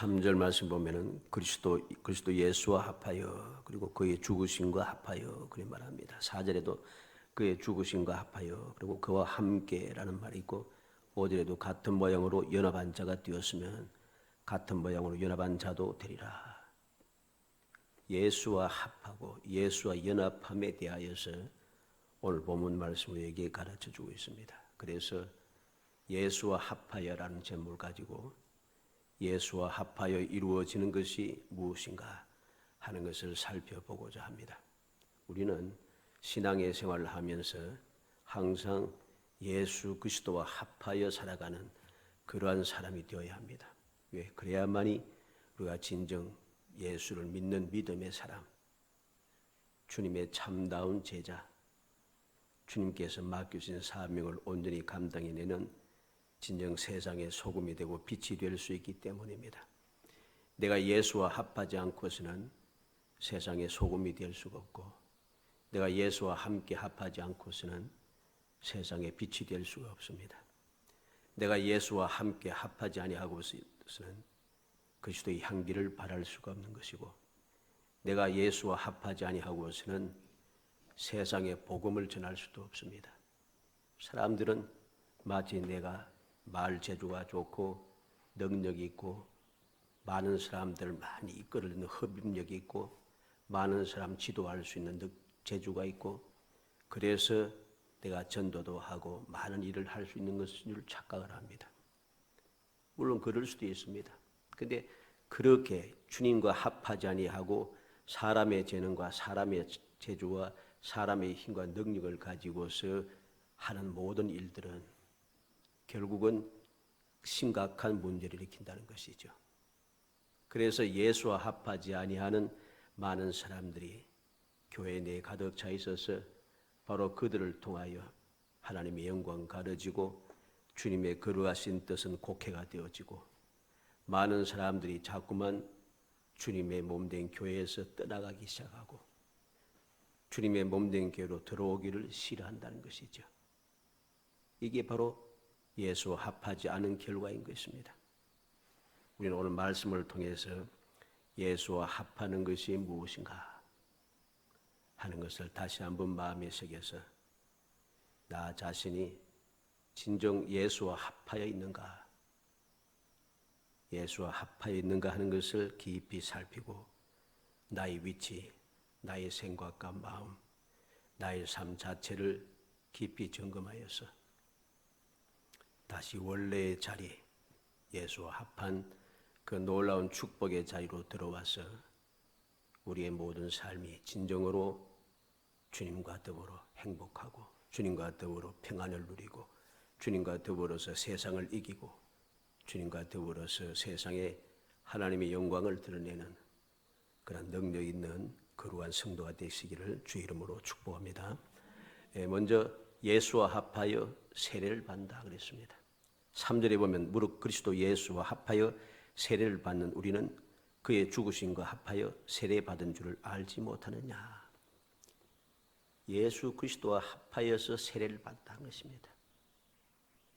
3절 말씀 보면은 그리스도 그리스도 예수와 합하여 그리고 그의 죽으심과 합하여 그렇게 말합니다. 4절에도 그의 죽으심과 합하여 그리고 그와 함께라는 말이 있고 5절에도 같은 모양으로 연합한 자가 되었으면 같은 모양으로 연합한 자도 되리라. 예수와 합하고 예수와 연합함에 대하여서 오늘 본문 말씀 우리에게 가르쳐 주고 있습니다. 그래서 예수와 합하여라는 제목을 가지고 예수와 합하여 이루어지는 것이 무엇인가 하는 것을 살펴보고자 합니다. 우리는 신앙의 생활을 하면서 항상 예수 그리스도와 합하여 살아가는 그러한 사람이 되어야 합니다. 왜? 그래야만이 우리가 진정 예수를 믿는 믿음의 사람, 주님의 참다운 제자, 주님께서 맡겨주신 사명을 온전히 감당해내는 진정 세상의 소금이 되고 빛이 될 수 있기 때문입니다. 내가 예수와 합하지 않고서는 세상의 소금이 될 수가 없고 내가 예수와 함께 합하지 않고서는 세상의 빛이 될 수가 없습니다. 내가 예수와 함께 합하지 아니하고서는 그리스도의 향기를 발할 수가 없는 것이고 내가 예수와 합하지 아니하고서는 세상에 복음을 전할 수도 없습니다. 사람들은 마치 내가 말 재주가 좋고 능력이 있고 많은 사람들을 많이 이끌는 흡입력이 있고 많은 사람 지도할 수 있는 재주가 있고 그래서 내가 전도도 하고 많은 일을 할 수 있는 것을 착각을 합니다. 물론 그럴 수도 있습니다. 근데 그렇게 주님과 합하지 아니하고 사람의 재능과 사람의 재주와 사람의 힘과 능력을 가지고서 하는 모든 일들은 결국은 심각한 문제를 일으킨다는 것이죠. 그래서 예수와 합하지 아니하는 많은 사람들이 교회 내에 가득 차 있어서 바로 그들을 통하여 하나님의 영광 가려지고 주님의 거룩하신 뜻은 곡해가 되어지고 많은 사람들이 자꾸만 주님의 몸된 교회에서 떠나가기 시작하고 주님의 몸된 교회로 들어오기를 싫어한다는 것이죠. 이게 바로 예수와 합하지 않은 결과인 것입니다. 우리는 오늘 말씀을 통해서 예수와 합하는 것이 무엇인가 하는 것을 다시 한번 마음에 새겨서 나 자신이 진정 예수와 합하여 있는가 예수와 합하여 있는가 하는 것을 깊이 살피고 나의 위치, 나의 생각과 마음, 나의 삶 자체를 깊이 점검하여서 다시 원래의 자리, 예수와 합한 그 놀라운 축복의 자리로 들어와서 우리의 모든 삶이 진정으로 주님과 더불어 행복하고 주님과 더불어 평안을 누리고 주님과 더불어서 세상을 이기고 주님과 더불어서 세상에 하나님의 영광을 드러내는 그런 능력 있는 거룩한 성도가 되시기를 주 이름으로 축복합니다. 예, 먼저 예수와 합하여 세례를 받는다 그랬습니다. 3절에 보면 무릇 그리스도 예수와 합하여 세례를 받는 우리는 그의 죽으심과 합하여 세례 받은 줄을 알지 못하느냐. 예수 그리스도와 합하여서 세례를 받다는 것입니다.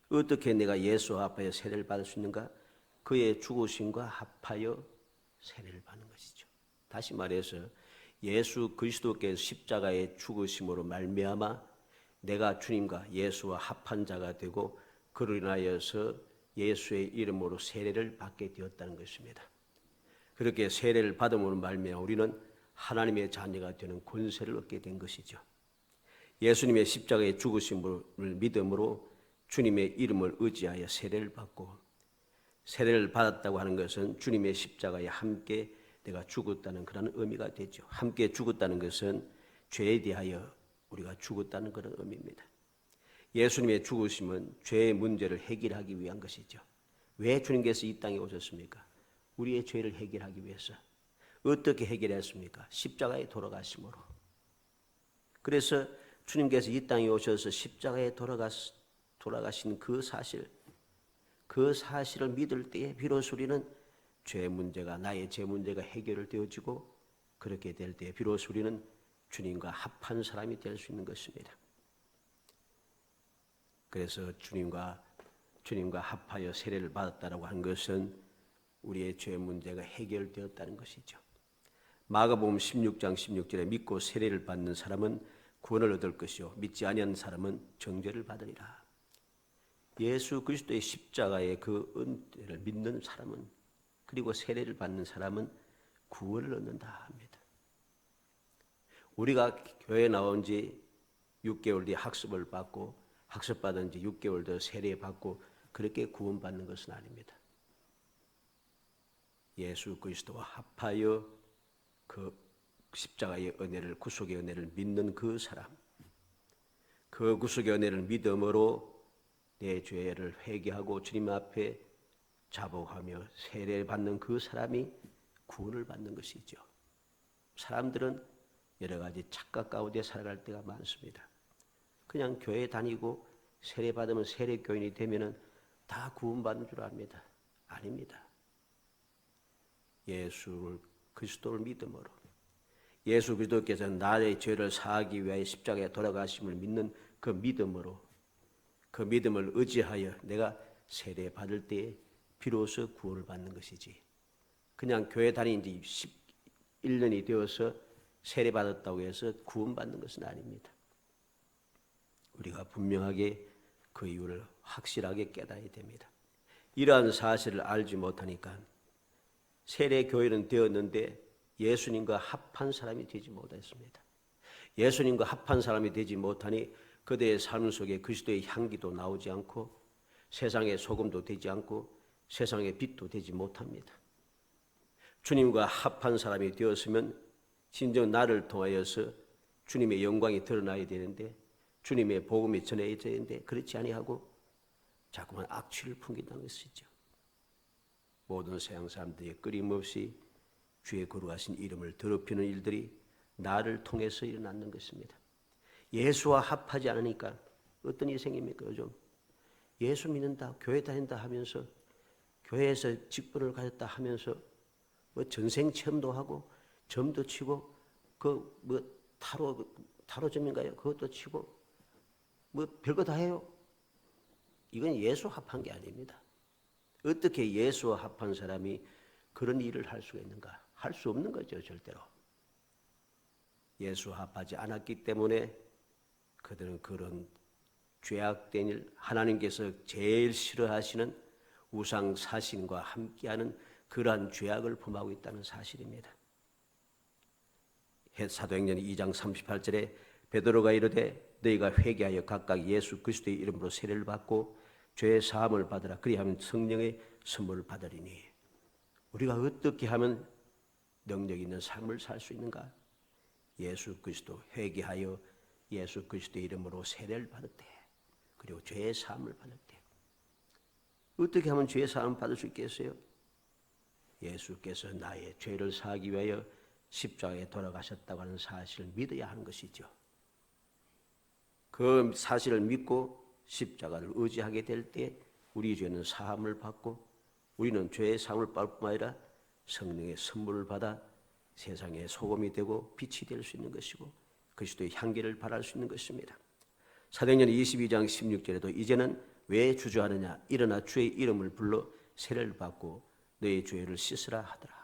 어떻게 내가 예수와 합하여 세례를 받을 수 있는가? 그의 죽으심과 합하여 세례를 받는 것이죠. 다시 말해서 예수 그리스도께서 십자가의 죽으심으로 말미암아 내가 주님과 예수와 합한 자가 되고 그로 인하여서 예수의 이름으로 세례를 받게 되었다는 것입니다. 그렇게 세례를 받음으로 말미암아 우리는 하나님의 자녀가 되는 권세를 얻게 된 것이죠. 예수님의 십자가의 죽으심을 믿음으로 주님의 이름을 의지하여 세례를 받고 세례를 받았다고 하는 것은 주님의 십자가에 함께 내가 죽었다는 그런 의미가 되죠. 함께 죽었다는 것은 죄에 대하여 우리가 죽었다는 그런 의미입니다. 예수님의 죽으심은 죄의 문제를 해결하기 위한 것이죠. 왜 주님께서 이 땅에 오셨습니까? 우리의 죄를 해결하기 위해서. 어떻게 해결했습니까? 십자가에 돌아가심으로. 그래서 주님께서 이 땅에 오셔서 십자가에 돌아갔, 돌아가신 그 사실, 그 사실을 믿을 때에 비로소 우리는 죄 문제가, 나의 죄 문제가 해결되어지고 그렇게 될 때에 비로소 우리는 주님과 합한 사람이 될 수 있는 것입니다. 그래서 주님과 주님과 합하여 세례를 받았다라고 한 것은 우리의 죄 문제가 해결되었다는 것이죠. 마가복음 16장 16절에 믿고 세례를 받는 사람은 구원을 얻을 것이요 믿지 아니한 사람은 정죄를 받으리라. 예수 그리스도의 십자가의 그 은혜를 믿는 사람은 그리고 세례를 받는 사람은 구원을 얻는다 합니다. 우리가 교회 나온 지 6개월 뒤에 학습을 받고 학습 받은 지 6개월 더 세례 받고 그렇게 구원받는 것은 아닙니다. 예수 그리스도와 합하여 그 십자가의 은혜를 구속의 은혜를 믿는 그 사람 그 구속의 은혜를 믿음으로 내 죄를 회개하고 주님 앞에 자복하며 세례 받는 그 사람이 구원을 받는 것이죠. 사람들은 여러 가지 착각 가운데 살아갈 때가 많습니다. 그냥 교회 다니고 세례 받으면 세례 교인이 되면은 다 구원받는 줄 압니다. 아닙니다. 예수를 그리스도를 믿음으로 예수 그리스도께서 나의 죄를 사하기 위하여 십자가에 돌아가심을 믿는 그 믿음으로 그 믿음을 의지하여 내가 세례 받을 때에 비로소 구원을 받는 것이지. 그냥 교회 다닌 지 11년이 되어서 세례 받았다고 해서 구원받는 것은 아닙니다. 우리가 분명하게 그 이유를 확실하게 깨달아야 됩니다. 이러한 사실을 알지 못하니까 세례 교회는 되었는데 예수님과 합한 사람이 되지 못했습니다. 예수님과 합한 사람이 되지 못하니 그대의 삶 속에 그리스도의 향기도 나오지 않고 세상의 소금도 되지 않고 세상의 빛도 되지 못합니다. 주님과 합한 사람이 되었으면 진정 나를 통하여서 주님의 영광이 드러나야 되는데 주님의 복음이 전해야 되는데 그렇지 아니하고 자꾸만 악취를 풍긴다는 것이죠. 모든 서양 사람들이 끊임없이 주의 거룩하신 이름을 더럽히는 일들이 나를 통해서 일어나는 것입니다. 예수와 합하지 않으니까 어떤 일이 생깁니까 요즘? 예수 믿는다, 교회 다닌다 하면서 교회에서 직분을 가졌다 하면서 뭐 전생 체험도 하고 점도 치고 그 뭐 타로 타로점인가요? 그것도 치고 뭐 별거 다 해요. 이건 예수 합한 게 아닙니다. 어떻게 예수와 합한 사람이 그런 일을 할 수가 있는가? 할 수 없는 거죠, 절대로. 예수 합하지 않았기 때문에 그들은 그런 죄악된 일, 하나님께서 제일 싫어하시는 우상 사신과 함께하는 그러한 죄악을 범하고 있다는 사실입니다. 사도행전 2장 38절에 베드로가 이르되 너희가 회개하여 각각 예수 그리스도의 이름으로 세례를 받고 죄의 사함을 받으라 그리하면 성령의 선물을 받으리니 우리가 어떻게 하면 능력 있는 삶을 살 수 있는가? 예수 그리스도 회개하여 예수 그리스도의 이름으로 세례를 받을 때 그리고 죄의 사함을 받을 때 어떻게 하면 죄의 사함을 받을 수 있겠어요? 예수께서 나의 죄를 사하기 위하여 십자가에 돌아가셨다고 하는 사실을 믿어야 하는 것이죠. 그 사실을 믿고 십자가를 의지하게 될 때 우리 죄는 사함을 받고 우리는 죄의 사함을 받을 뿐 아니라 성령의 선물을 받아 세상의 소금이 되고 빛이 될 수 있는 것이고 그리스도의 향기를 발할 수 있는 것입니다. 사도행전 22장 16절에도 이제는 왜 주저하느냐 일어나 주의 이름을 불러 세례를 받고 너의 죄를 씻으라 하더라.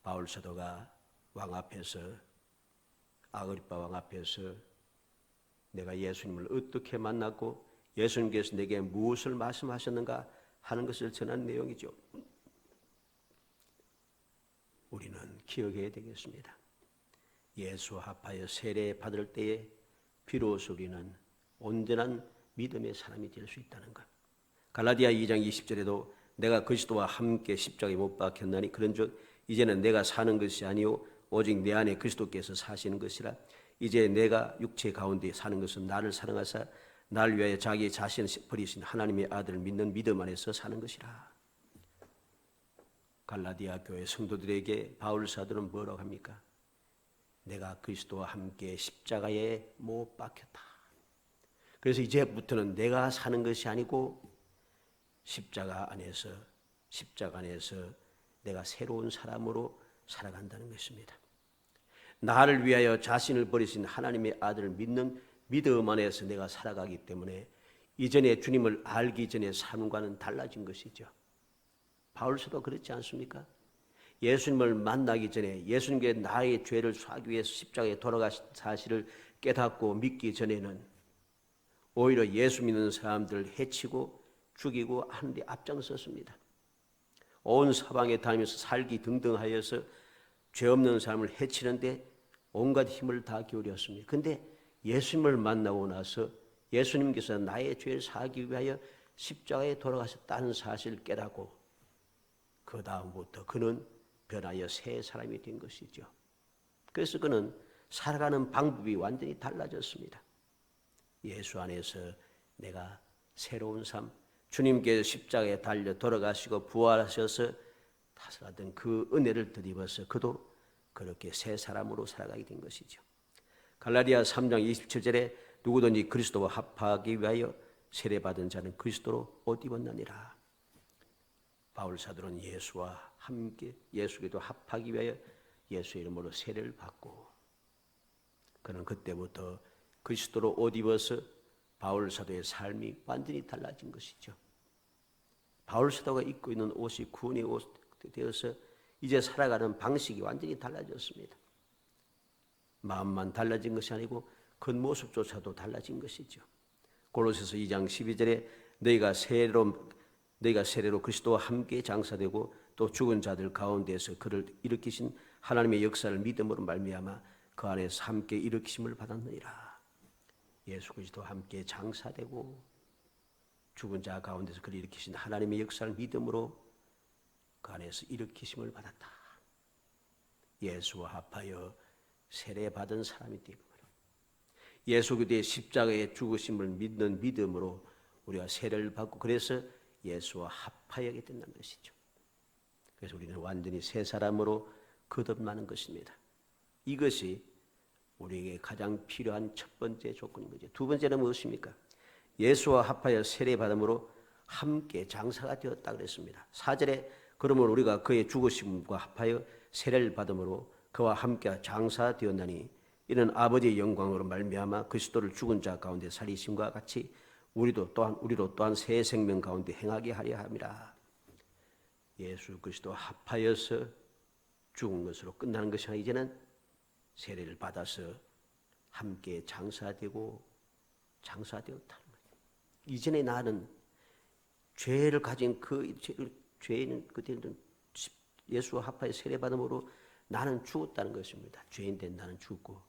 바울 사도가 왕 앞에서 아그리파 왕 앞에서 내가 예수님을 어떻게 만났고 예수님께서 내게 무엇을 말씀하셨는가 하는 것을 전한 내용이죠. 우리는 기억해야 되겠습니다. 예수 합하여 세례 받을 때에 비로소 우리는 온전한 믿음의 사람이 될 수 있다는 것. 갈라디아 2장 20절에도 내가 그리스도와 함께 십자가에 못 박혔나니 그런즉 이제는 내가 사는 것이 아니요 오직 내 안에 그리스도께서 사시는 것이라 이제 내가 육체 가운데 사는 것은 나를 사랑하사 날 위하여 자기 자신을 버리신 하나님의 아들을 믿는 믿음 안에서 사는 것이라. 갈라디아 교회 성도들에게 바울 사도는 뭐라고 합니까? 내가 그리스도와 함께 십자가에 못 박혔다. 그래서 이제부터는 내가 사는 것이 아니고 십자가 안에서 십자가 안에서 내가 새로운 사람으로 살아간다는 것입니다. 나를 위하여 자신을 버리신 하나님의 아들을 믿는 믿음 안에서 내가 살아가기 때문에 이전에 주님을 알기 전에 삶과는 달라진 것이죠. 바울서도 그렇지 않습니까? 예수님을 만나기 전에 예수님께 나의 죄를 사하기 위해서 십자가에 돌아가신 사실을 깨닫고 믿기 전에는 오히려 예수 믿는 사람들 해치고 죽이고 하는 데 앞장섰습니다. 온 사방에 다니면서 살기 등등하여서 죄 없는 사람을 해치는데 온갖 힘을 다 기울였습니다. 근데 예수님을 만나고 나서 예수님께서 나의 죄를 사하기 위하여 십자가에 돌아가셨다는 사실을 깨닫고 그 다음부터 그는 변하여 새 사람이 된 것이죠. 그래서 그는 살아가는 방법이 완전히 달라졌습니다. 예수 안에서 내가 새로운 삶, 주님께 십자가에 달려 돌아가시고 부활하셔서 다스라던 그 은혜를 드리면서 그도 그렇게 새 사람으로 살아가게 된 것이죠. 갈라디아 3장 27절에 누구든지 그리스도와 합하기 위하여 세례받은 자는 그리스도로 옷 입었느니라. 바울 사도는 예수와 함께 예수께도 합하기 위하여 예수 이름으로 세례를 받고 그는 그때부터 그리스도로 옷 입어서 바울 사도의 삶이 완전히 달라진 것이죠. 바울 사도가 입고 있는 옷이 구원의 옷 되어서 이제 살아가는 방식이 완전히 달라졌습니다. 마음만 달라진 것이 아니고 겉모습조차도 달라진 것이죠. 골로새서 2장 12절에 너희가 세례로 너희가 세례로 그리스도와 함께 장사되고 또 죽은 자들 가운데서 그를 일으키신 하나님의 역사를 믿음으로 말미암아 그 안에서 함께 일으키심을 받았느니라. 예수 그리스도와 함께 장사되고 죽은 자 가운데서 그를 일으키신 하나님의 역사를 믿음으로 그 안에서 일으키심을 받았다. 예수와 합하여 세례 받은 사람이 되고 예수 그리스도의 십자가의 죽으심을 믿는 믿음으로 우리가 세례를 받고 그래서 예수와 합하여게 된다는 것이죠. 그래서 우리는 완전히 새 사람으로 거듭나는 것입니다. 이것이 우리에게 가장 필요한 첫 번째 조건인 거죠. 두 번째는 무엇입니까? 예수와 합하여 세례 받음으로 함께 장사가 되었다 그랬습니다. 사절에 그러면 우리가 그의 죽으심과 합하여 세례를 받음으로 그와 함께 장사되었나니 이는 아버지의 영광으로 말미암아 그리스도를 죽은 자 가운데 살리심과 같이 우리도 또한 우리로 또한 새 생명 가운데 행하게 하려 함이라. 예수 그리스도 합하여서 죽은 것으로 끝나는 것이 아니라 이제는 세례를 받아서 함께 장사되고 장사되었다는 거죠. 이전에 나는 죄를 가진 그 죄 는 그때는 예수와 합하여 세례 받음으로 나는 죽었다는 것입니다. 죄인 된 나는 죽고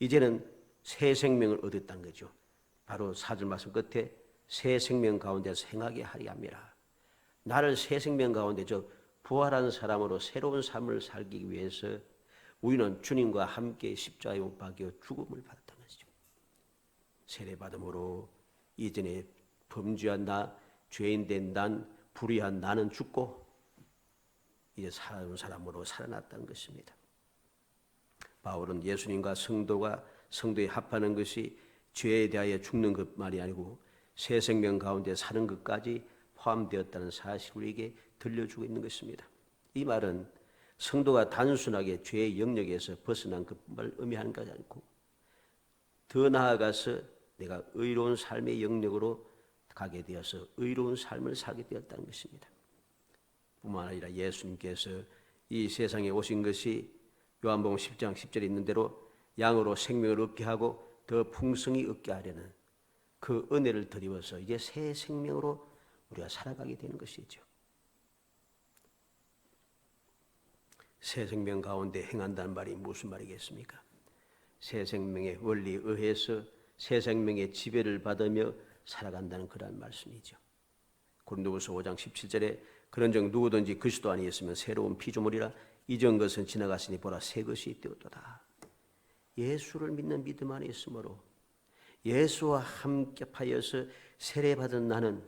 이제는 새 생명을 얻었다는 거죠. 바로 사절 말씀 끝에 새 생명 가운데서 행하게 하리 함이라. 나를 새 생명 가운데 저 부활한 사람으로 새로운 삶을 살기 위해서 우리는 주님과 함께 십자가에 못 박여 죽음을 받았다는 것이죠. 세례 받음으로 이전에 범죄한 나, 죄인 된 난, 불의한 나는 죽고 이제 살아온 사람으로 살아났다는 것입니다. 바울은 예수님과 성도가 성도에 합하는 것이 죄에 대하여 죽는 것 말이 아니고 새 생명 가운데 사는 것까지 포함되었다는 사실을 우리에게 들려주고 있는 것입니다. 이 말은 성도가 단순하게 죄의 영역에서 벗어난 것을 의미하는 것이 아니고 더 나아가서 내가 의로운 삶의 영역으로 가게 되어서 의로운 삶을 살게 되었다는 것입니다. 뿐만 아니라 예수님께서 이 세상에 오신 것이 요한복음 10장 10절에 있는 대로 양으로 생명을 얻게 하고 더 풍성히 얻게 하려는 그 은혜를 드리워서 이제 새 생명으로 우리가 살아가게 되는 것이죠. 새 생명 가운데 행한다는 말이 무슨 말이겠습니까? 새 생명의 원리에 의해서 새 생명의 지배를 받으며 살아간다는 그런 말씀이죠. 고린도후서 5장 17절에 그런즉 누구든지 그리스도 있으면 새로운 피조물이라 이전 것은 지나갔으니 보라 새 것이 되었도다. 예수를 믿는 믿음 안에 있으므로 예수와 함께 파여서 세례받은 나는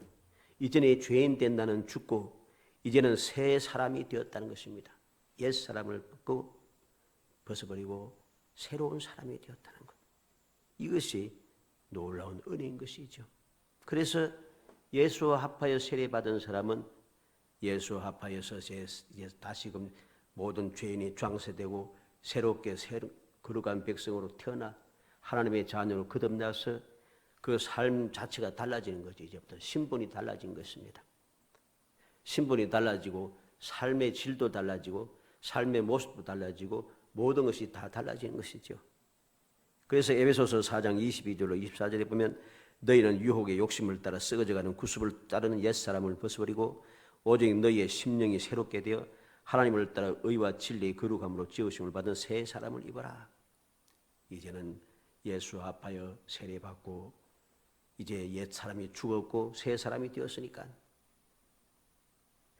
이전에 죄인 된 나는 죽고 이제는 새 사람이 되었다는 것입니다. 옛 사람을 벗고 벗어버리고 새로운 사람이 되었다는 것. 이것이 놀라운 은혜인 것이죠. 그래서 예수와 합하여 세례받은 사람은 예수와 합하여서 다시금 모든 죄인이 장세되고 새롭게 거룩한 백성으로 태어나 하나님의 자녀로 거듭나서 그 삶 자체가 달라지는 거죠. 이제부터 신분이 달라진 것입니다. 신분이 달라지고 삶의 질도 달라지고 삶의 모습도 달라지고 모든 것이 다 달라지는 것이죠. 그래서 에베소서 4장 22절로 24절에 보면 너희는 유혹의 욕심을 따라 썩어져가는 구습을 따르는 옛사람을 벗어버리고 오직 너희의 심령이 새롭게 되어 하나님을 따라 의와 진리의 거룩함으로 지으심을 받은 새 사람을 입어라. 이제는 예수 합하여 세례받고 이제 옛 사람이 죽었고 새 사람이 되었으니까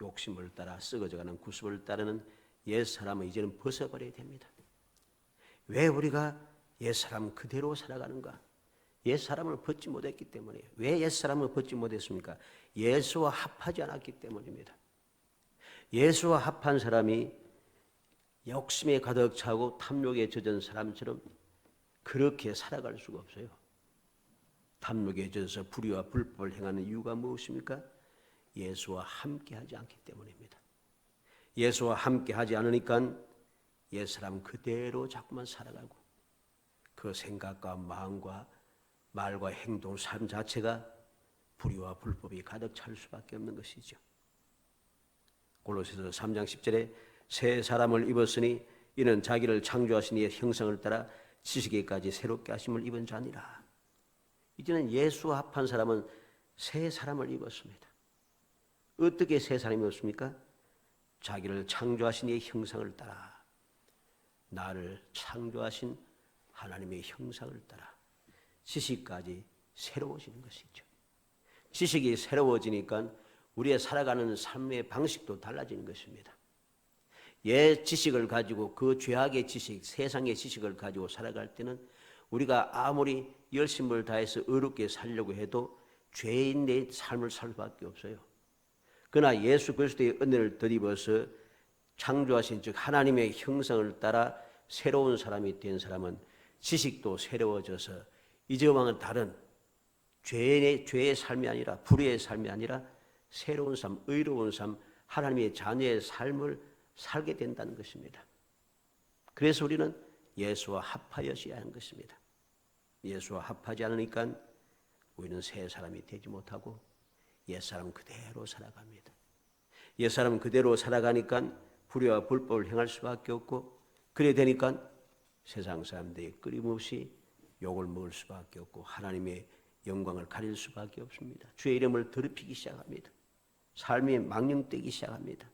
욕심을 따라 썩어져가는 구습을 따르는 옛 사람을 이제는 벗어버려야 됩니다. 왜 우리가 옛 사람 그대로 살아가는가? 옛 사람을 벗지 못했기 때문에 왜 옛 사람을 벗지 못했습니까? 예수와 합하지 않았기 때문입니다. 예수와 합한 사람이 욕심에 가득 차고 탐욕에 젖은 사람처럼 그렇게 살아갈 수가 없어요. 탐욕에 젖어서 불의와 불법을 행하는 이유가 무엇입니까? 예수와 함께하지 않기 때문입니다. 예수와 함께하지 않으니까 옛 사람 그대로 자꾸만 살아가고 그 생각과 마음과 말과 행동, 삶 자체가 불의와 불법이 가득 찰 수밖에 없는 것이죠. 골로새서 3장 10절에 새 사람을 입었으니 이는 자기를 창조하신 이의 형상을 따라 지식에까지 새롭게 하심을 입은 자니라. 이제는 예수와 합한 사람은 새 사람을 입었습니다. 어떻게 새 사람이 었습니까? 자기를 창조하신 이의 형상을 따라 나를 창조하신 하나님의 형상을 따라 지식까지 새로워지는 것이죠. 지식이 새로워지니까 우리의 살아가는 삶의 방식도 달라지는 것입니다. 옛 지식을 가지고 그 죄악의 지식, 세상의 지식을 가지고 살아갈 때는 우리가 아무리 열심을 다해서 어렵게 살려고 해도 죄인의 삶을 살 수밖에 없어요. 그러나 예수 그리스도의 은혜를 덧입어서 창조하신 즉 하나님의 형상을 따라 새로운 사람이 된 사람은 지식도 새로워져서 이제와는 다른 죄의 죄의 삶이 아니라 불의의 삶이 아니라 새로운 삶, 의로운 삶, 하나님의 자녀의 삶을 살게 된다는 것입니다. 그래서 우리는 예수와 합하여져야 하는 것입니다. 예수와 합하지 않으니까 우리는 새 사람이 되지 못하고 옛사람 그대로 살아갑니다. 옛사람 그대로 살아가니까 불의와 불법을 행할 수밖에 없고 그래 되니까 세상 사람들이 끊임없이 욕을 먹을 수밖에 없고 하나님의 영광을 가릴 수밖에 없습니다. 주의 이름을 더럽히기 시작합니다. 삶이 망령되기 시작합니다.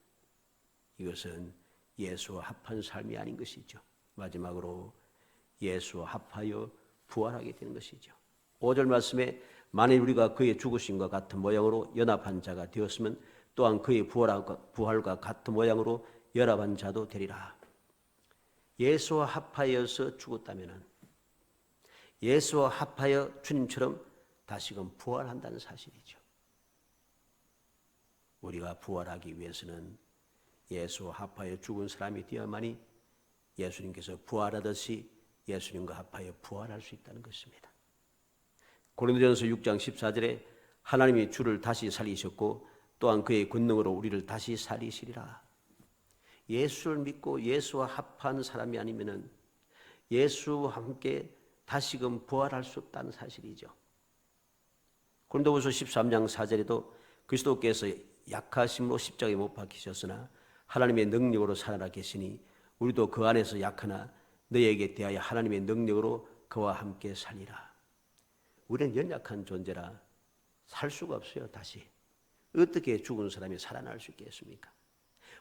이것은 예수와 합한 삶이 아닌 것이죠. 마지막으로 예수와 합하여 부활하게 되는 것이죠. 5절 말씀에 만일 우리가 그의 죽으심과 같은 모양으로 연합한 자가 되었으면 또한 그의 부활과 같은 모양으로 연합한 자도 되리라. 예수와 합하여서 죽었다면 예수와 합하여 주님처럼 다시금 부활한다는 사실이죠. 우리가 부활하기 위해서는 예수와 합하여 죽은 사람이 되어야만이 예수님께서 부활하듯이 예수님과 합하여 부활할 수 있다는 것입니다. 고린도전서 6장 14절에 하나님이 주를 다시 살리셨고 또한 그의 권능으로 우리를 다시 살리시리라. 예수를 믿고 예수와 합한 사람이 아니면은 예수와 함께 다시금 부활할 수 없다는 사실이죠. 고린도후서 13장 4절에도 그리스도께서 약하심으로 십자가에 못 박히셨으나 하나님의 능력으로 살아나 계시니 우리도 그 안에서 약하나 너에게 대하여 하나님의 능력으로 그와 함께 살리라. 우리는 연약한 존재라 살 수가 없어요, 다시. 어떻게 죽은 사람이 살아날 수 있겠습니까?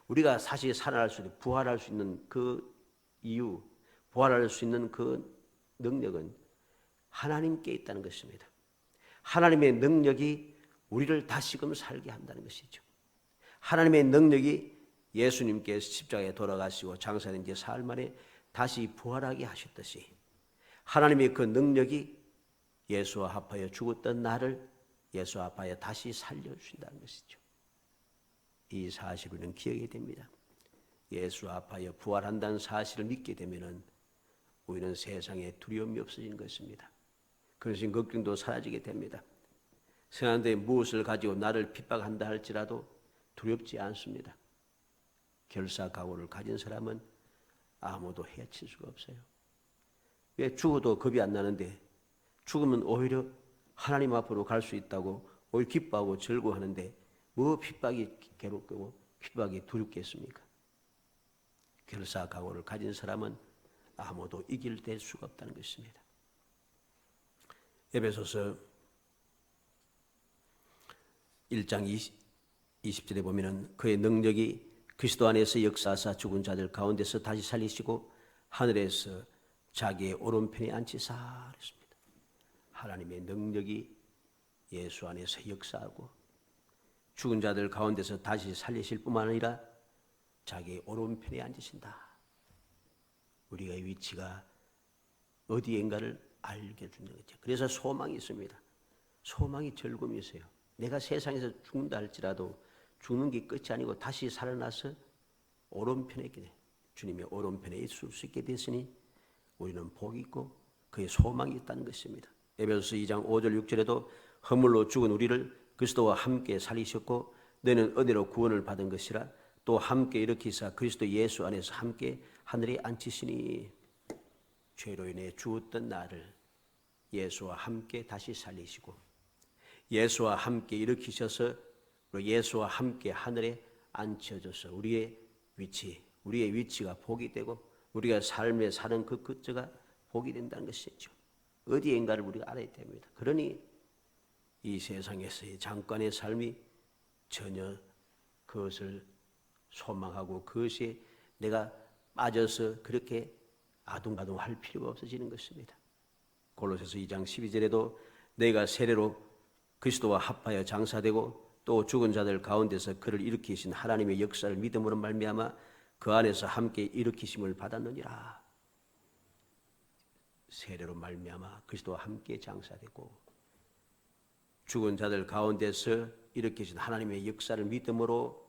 우리가 사실 살아날 수 있는, 부활할 수 있는 그 이유, 부활할 수 있는 그 능력은 하나님께 있다는 것입니다. 하나님의 능력이 우리를 다시금 살게 한다는 것이죠. 하나님의 능력이 예수님께서 십자가에 돌아가시고 장사된 지 사흘 만에 다시 부활하게 하셨듯이 하나님의 그 능력이 예수와 합하여 죽었던 나를 예수와 합하여 다시 살려주신다는 것이죠. 이 우리는 기억해야 됩니다. 예수와 합하여 부활한다는 사실을 믿게 되면 우리는 세상에 두려움이 없어지는 것입니다. 그러신 걱정도 사라지게 됩니다. 생한데 무엇을 가지고 나를 핍박한다 할지라도 두렵지 않습니다. 결사 각오를 가진 사람은 아무도 해칠 수가 없어요. 왜 죽어도 겁이 안 나는데 죽으면 오히려 하나님 앞으로 갈 수 있다고 오히려 기뻐하고 즐거워하는데 뭐 핍박이 괴롭고 핍박이 두렵겠습니까? 결사 각오를 가진 사람은 아무도 이길 될 수가 없다는 것입니다. 에베소서 1장 20, 20절에 보면은 그의 능력이 그리스도 안에서 역사하사 죽은 자들 가운데서 다시 살리시고 하늘에서 자기의 오른편에 앉히사 그랬습니다. 하나님의 능력이 예수 안에서 역사하고 죽은 자들 가운데서 다시 살리실 뿐만 아니라 자기의 오른편에 앉으신다. 우리의 위치가 어디인가를 알게 주는 거죠. 그래서 소망이 있습니다. 소망이 즐거움이세요. 내가 세상에서 죽는다 할지라도 죽는 게 끝이 아니고 다시 살아나서 오른편에 있게 주님의 오른편에 있을 수 있게 됐으니 우리는 복이 있고 그의 소망이 있다는 것입니다. 에베소서 2장 5절 6절에도 허물로 죽은 우리를 그리스도와 함께 살리셨고 너는 은혜로 구원을 받은 것이라 또 함께 일으키사 그리스도 예수 안에서 함께 하늘에 앉히시니 죄로 인해 죽었던 나를 예수와 함께 다시 살리시고 예수와 함께 일으키셔서 예수와 함께 하늘에 앉혀져서 우리의 위치, 우리의 위치가 복이 되고 우리가 삶에 사는 그 끝자가 복이 된다는 것이죠. 어디인가를 우리가 알아야 됩니다. 그러니 이 세상에서의 잠깐의 삶이 전혀 그것을 소망하고 그것이 내가 빠져서 그렇게 아둥바둥할 필요가 없어지는 것입니다. 골로새서 2장 12절에도 내가 세례로 그리스도와 합하여 장사되고 또 죽은 자들 가운데서 그를 일으키신 하나님의 역사를 믿음으로 말미암아 그 안에서 함께 일으키심을 받았느니라. 세례로 말미암아 그리스도와 함께 장사되고 죽은 자들 가운데서 일으키신 하나님의 역사를 믿음으로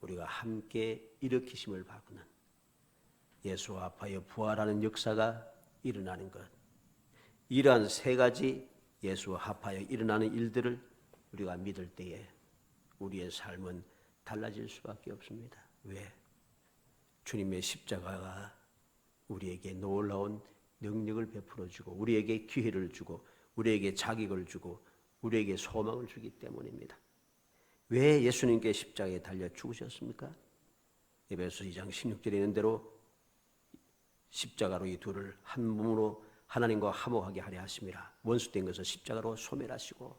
우리가 함께 일으키심을 받는 예수와 합하여 부활하는 역사가 일어나는 것. 이러한 세 가지 예수와 합하여 일어나는 일들을 우리가 믿을 때에 우리의 삶은 달라질 수밖에 없습니다. 왜? 주님의 십자가가 우리에게 놀라운 능력을 베풀어 주고 우리에게 기회를 주고 우리에게 자격을 주고 우리에게 소망을 주기 때문입니다. 왜 예수님께 십자가에 달려 죽으셨습니까? 에베소 2장 16절에 있는 대로 십자가로 이 둘을 한 몸으로 하나님과 화목하게 하려 하심이라 원수된 것을 십자가로 소멸하시고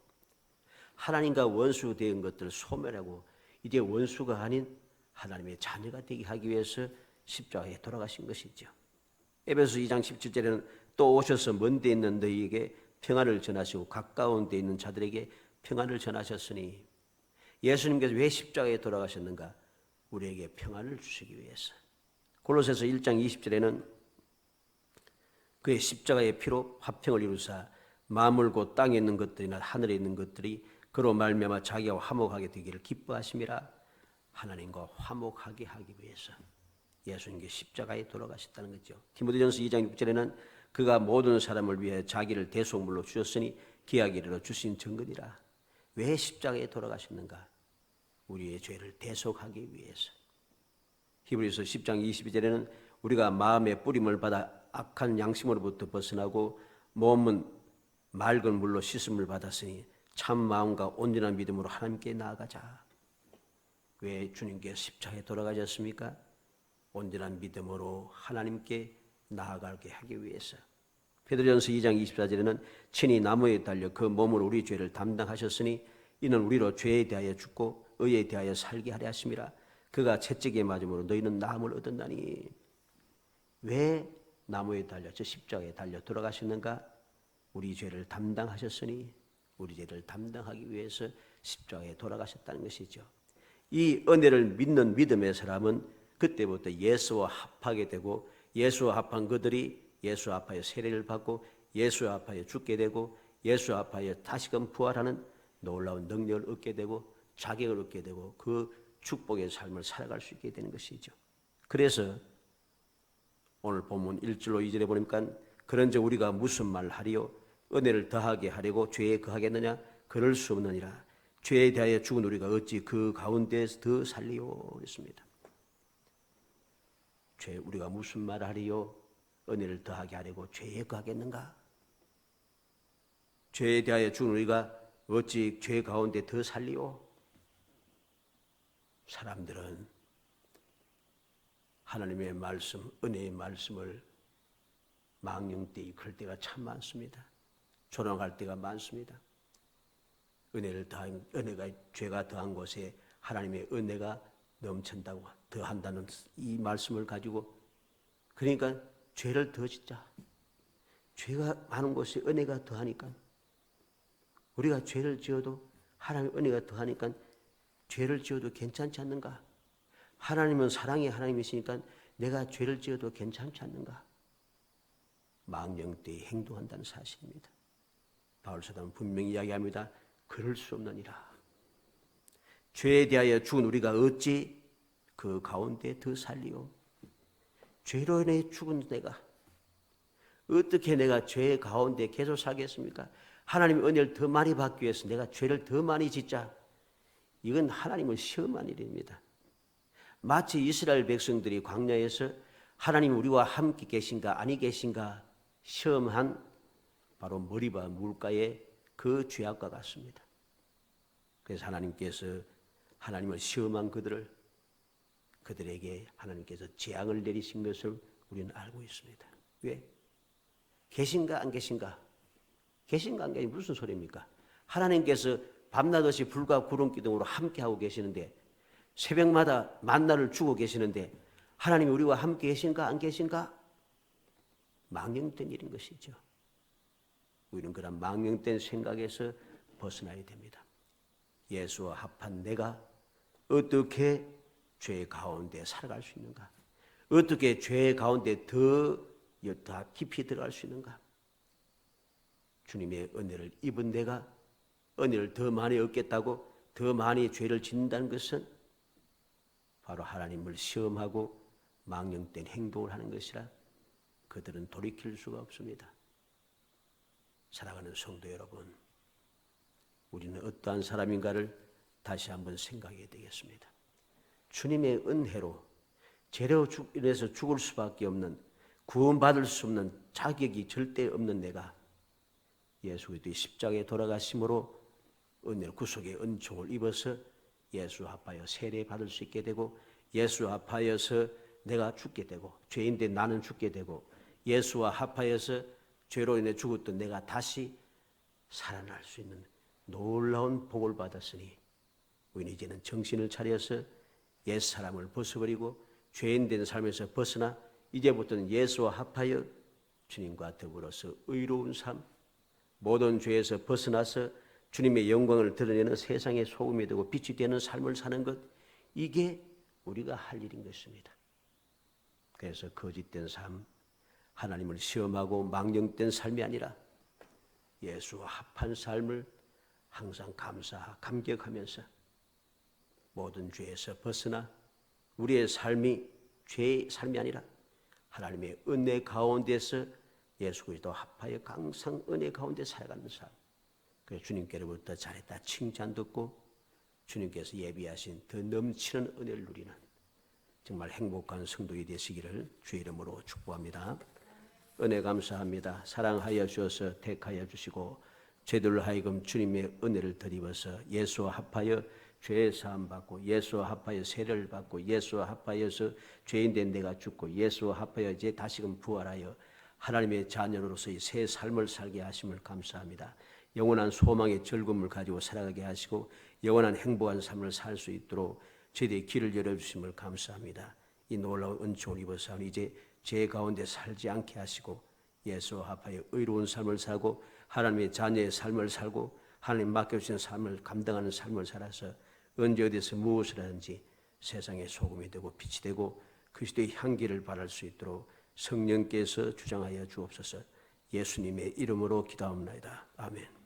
하나님과 원수된 것들을 소멸하고 이제 원수가 아닌 하나님의 자녀가 되게 하기 위해서 십자가에 돌아가신 것이죠. 에베소 2장 17절에는 또 오셔서 먼 데 있는 너희에게 평안을 전하시고 가까운 데 있는 자들에게 평안을 전하셨으니 예수님께서 왜 십자가에 돌아가셨는가? 우리에게 평안을 주시기 위해서. 골로새서 1장 20절에는 그의 십자가의 피로 화평을 이루사 곧 땅에 있는 것들이나 하늘에 있는 것들이 그로 말미암아 자기와 화목하게 되기를 기뻐하심이라 하나님과 화목하게 하기 위해서 예수님께 십자가에 돌아가셨다는 거죠. 디모데전서 2장 6절에는 그가 모든 사람을 위해 자기를 대속물로 주셨으니 기하기로 주신 증거니라. 왜 십자가에 돌아가셨는가? 우리의 죄를 대속하기 위해서. 히브리서 10장 22절에는 우리가 마음의 뿌림을 받아 악한 양심으로부터 벗어나고 몸은 맑은 물로 씻음을 받았으니 참 마음과 온전한 믿음으로 하나님께 나아가자. 왜 주님께 십자가에 돌아가셨습니까? 온전한 믿음으로 하나님께 나아가게 하기 위해서. 베드로전서 2장 24절에는 친히 나무에 달려 그 몸으로 우리 죄를 담당하셨으니 이는 우리로 죄에 대하여 죽고 의에 대하여 살게 하려 하심이라. 그가 채찍에 맞음으로 너희는 나음을 얻었나니 왜 나무에 달려 저 십자가에 달려 돌아가셨는가? 우리 죄를 담당하셨으니 우리 죄를 담당하기 위해서 십자가에 돌아가셨다는 것이죠. 이 은혜를 믿는 믿음의 사람은 그때부터 예수와 합하게 되고 예수와 합한 그들이 예수 앞하여 세례를 받고 예수 앞하여 죽게 되고 예수 앞하여 다시금 부활하는 놀라운 능력을 얻게 되고 자격을 얻게 되고 그 축복의 삶을 살아갈 수 있게 되는 것이죠. 그래서 오늘 본문 1절로 2절에 보니까 그런즉 우리가 무슨 말 하리요 은혜를 더하게 하려고 죄에 거하겠느냐 그럴 수 없느니라 죄에 대하여 죽은 우리가 어찌 그 가운데서 더 살리요 그랬습니다. 죄 우리가 무슨 말 하리요 은혜를 더하게 하려고 죄에 거하겠는가? 죄에 대하여 죽은 우리가 어찌 죄 가운데 더 살리요? 사람들은 하나님의 말씀, 은혜의 말씀을 망령 때 이끌 때가 참 많습니다. 조롱할 때가 많습니다. 은혜를 더한 은혜가 죄가 더한 곳에 하나님의 은혜가 넘친다고 더한다는 이 말씀을 가지고 그러니까 죄를 더 짓자. 죄가 많은 곳에 은혜가 더하니까 우리가 죄를 지어도 하나님의 은혜가 더하니까 죄를 지어도 괜찮지 않는가? 하나님은 사랑의 하나님이시니까 내가 죄를 지어도 괜찮지 않는가? 망령 때에 행동한다는 사실입니다. 바울사도는 분명히 이야기합니다. 그럴 수 없느니라. 죄에 대하여 죽은 우리가 어찌 그 가운데 더 살리오? 죄로 인해 죽은 내가 어떻게 내가 죄 가운데 계속 살겠습니까? 하나님의 은혜를 더 많이 받기 위해서 내가 죄를 더 많이 짓자. 이건 하나님을 시험한 일입니다. 마치 이스라엘 백성들이 광야에서 하나님 우리와 함께 계신가 아니 계신가 시험한 바로 머리바 물가의 그 죄악과 같습니다. 그래서 하나님께서 하나님을 시험한 그들을 그들에게 하나님께서 재앙을 내리신 것을 우리는 알고 있습니다. 왜? 계신가 안 계신가? 계신가 안 계신가 무슨 소리입니까? 하나님께서 밤낮없이 불과 구름 기둥으로 함께하고 계시는데 새벽마다 만나를 주고 계시는데 하나님이 우리와 함께 계신가 안 계신가? 망령된 일인 것이죠. 우리는 그런 망령된 생각에서 벗어나야 됩니다. 예수와 합한 내가 어떻게 죄 가운데 살아갈 수 있는가? 어떻게 죄 가운데 더 여타 깊이 들어갈 수 있는가? 주님의 은혜를 입은 내가 은혜를 더 많이 얻겠다고 더 많이 죄를 짓는다는 것은 바로 하나님을 시험하고 망령된 행동을 하는 것이라 그들은 돌이킬 수가 없습니다. 사랑하는 성도 여러분, 우리는 어떠한 사람인가를 다시 한번 생각해야 되겠습니다. 주님의 은혜로 죄로 인해서 죽을 수밖에 없는 구원받을 수 없는 자격이 절대 없는 내가 예수 그리스도의 십자가에 돌아가심으로 은혜 구속의 은총을 입어서 예수 합하여 세례 받을 수 있게 되고 예수 합하여서 내가 죽게 되고 죄인데 나는 죽게 되고 예수와 합하여서 죄로 인해 죽었던 내가 다시 살아날 수 있는 놀라운 복을 받았으니 우리는 이제는 정신을 차려서 옛 사람을 벗어버리고 죄인 된 삶에서 벗어나 이제부터는 예수와 합하여 주님과 더불어서 의로운 삶, 모든 죄에서 벗어나서 주님의 영광을 드러내는 세상의 소금이 되고 빛이 되는 삶을 사는 것, 이게 우리가 할 일인 것입니다. 그래서 거짓된 삶, 하나님을 시험하고 망령된 삶이 아니라 예수와 합한 삶을 항상 감사, 감격하면서 모든 죄에서 벗어나 우리의 삶이 죄의 삶이 아니라 하나님의 은혜 가운데서 예수 그리스도 합하여 항상 은혜 가운데 살아가는 삶. 그래서 주님께로부터 잘했다 칭찬 듣고 주님께서 예비하신 더 넘치는 은혜를 누리는 정말 행복한 성도이 되시기를 주의 이름으로 축복합니다. 은혜 감사합니다. 사랑하여 주셔서 택하여 주시고 죄들로 하여금 주님의 은혜를 드리어서 예수와 합하여 죄 사함 받고 예수와 합하여 세례를 받고 예수와 합하여서 죄인 된 내가 죽고 예수와 합하여 이제 다시금 부활하여 하나님의 자녀로서의 새 삶을 살게 하심을 감사합니다. 영원한 소망의 즐거움을 가지고 살아가게 하시고 영원한 행복한 삶을 살 수 있도록 저희의 길을 열어주심을 감사합니다. 이 놀라운 은총을 입어서 이제 죄 가운데 살지 않게 하시고 예수와 합하여 의로운 삶을 살고 하나님의 자녀의 삶을 살고 하나님 맡겨주신 삶을 감당하는 삶을 살아서 언제 어디서 무엇을 하든지 세상의 소금이 되고 빛이 되고 그리스도의 향기를 발할 수 있도록 성령께서 주장하여 주옵소서 예수님의 이름으로 기도합니다. 아멘.